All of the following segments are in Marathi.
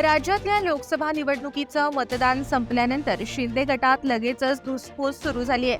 राज्यातल्या लोकसभा निवडणुकीचं मतदान संपल्यानंतर शिंदे गटात लगेचच धुसफूस सुरू झाली आहे.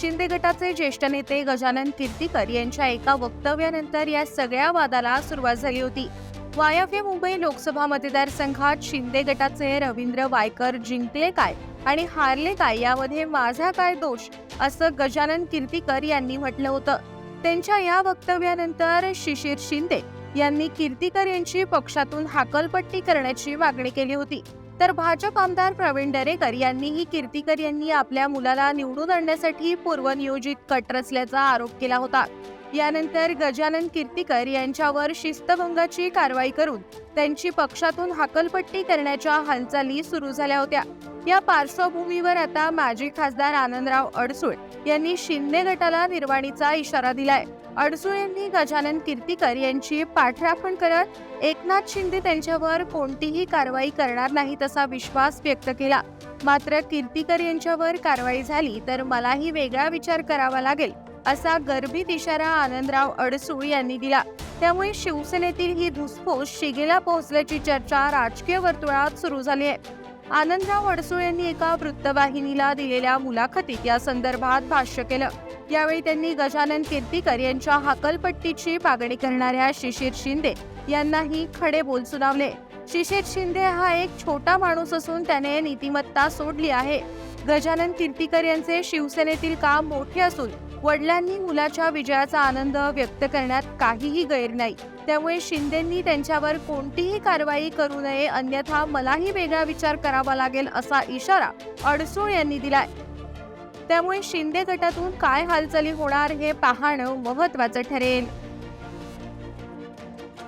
शिंदे गटाचे ज्येष्ठ नेते गजानन कीर्तीकर यांच्या एका वक्तव्यानंतर या सगळ्या वादाला सुरुवात झाली होती. वायव्य मुंबई लोकसभा मतदारसंघात शिंदे गटाचे रवींद्र वायकर जिंकले काय आणि हारले काय यामध्ये माझा काय दोष? असं गजानन कीर्तीकर यांनी म्हटलं होतं. त्यांच्या या वक्तव्यानंतर शिशिर शिंदे यांनी कीर्तीकर यांची पक्षातून हाकलपट्टी करण्याची मागणी केली होती. तर भाजप आमदार प्रवीण दरेकर यांनीही कीर्तीकर यांनी आपल्या मुलाला निवडून आणण्यासाठी पूर्वनियोजित कट रचल्याचा आरोप केला होता. यानंतर गजानन कीर्तीकर यांच्यावर शिस्तभंगाची कारवाई करून त्यांची पक्षातून हाकलपट्टी करण्याच्या हालचाली सुरू झाल्या होत्या. या पार्श्वभूमीवर आता माजी खासदार आनंदराव अडसूळ यांनी शिंदे गटाला निर्वाणीचा इशारा दिलाय. अडसुळेंनी यांनी गजानन कीर्तीकर यांची पाठराखण करत एकनाथ शिंदे त्यांच्यावर कोणतीही कारवाई करणार नाहीत असा विश्वास व्यक्त केला. मात्र कीर्तीकर यांच्यावर कारवाई झाली तर मलाही वेगळा विचार करावा लागेल असा गर्भित इशारा आनंदराव अडसूळ यांनी दिला. त्यामुळे शिवसेनेतील ही धुसफूस शिगेला पोहोचल्याची चर्चा राजकीय वर्तुळात सुरू झाली आहे. आनंदराव अडसूळ यांनी एका वृत्तवाहिनीला दिलेल्या मुलाखतीत या संदर्भात भाष्य केलं. यावेळी त्यांनी गजानन कीर्तीकर यांच्या हाकलपट्टीची मागणी करणाऱ्या शिशिर शिंदे यांनाही खडे बोल सुनावले. शिशिर शिंदे हा एक छोटा माणूस असून त्याने नीतिमत्ता सोडली आहे. गजानन कीर्तीकर यांचे शिवसेनेतील काम मोठे असून वडिलांनी मुलाच्या विजयाचा आनंद व्यक्त करण्यात काहीही गैर नाही. त्यामुळे शिंदेंनी त्यांच्यावर कोणतीही कारवाई करू नये अन्यथा मलाही वेगळा विचार करावा लागेल असा इशारा अडसूळ यांनी दिलाय. त्यामुळे शिंदे गटातून काय हालचाली होणार हे पाहणं महत्वाचं ठरेल.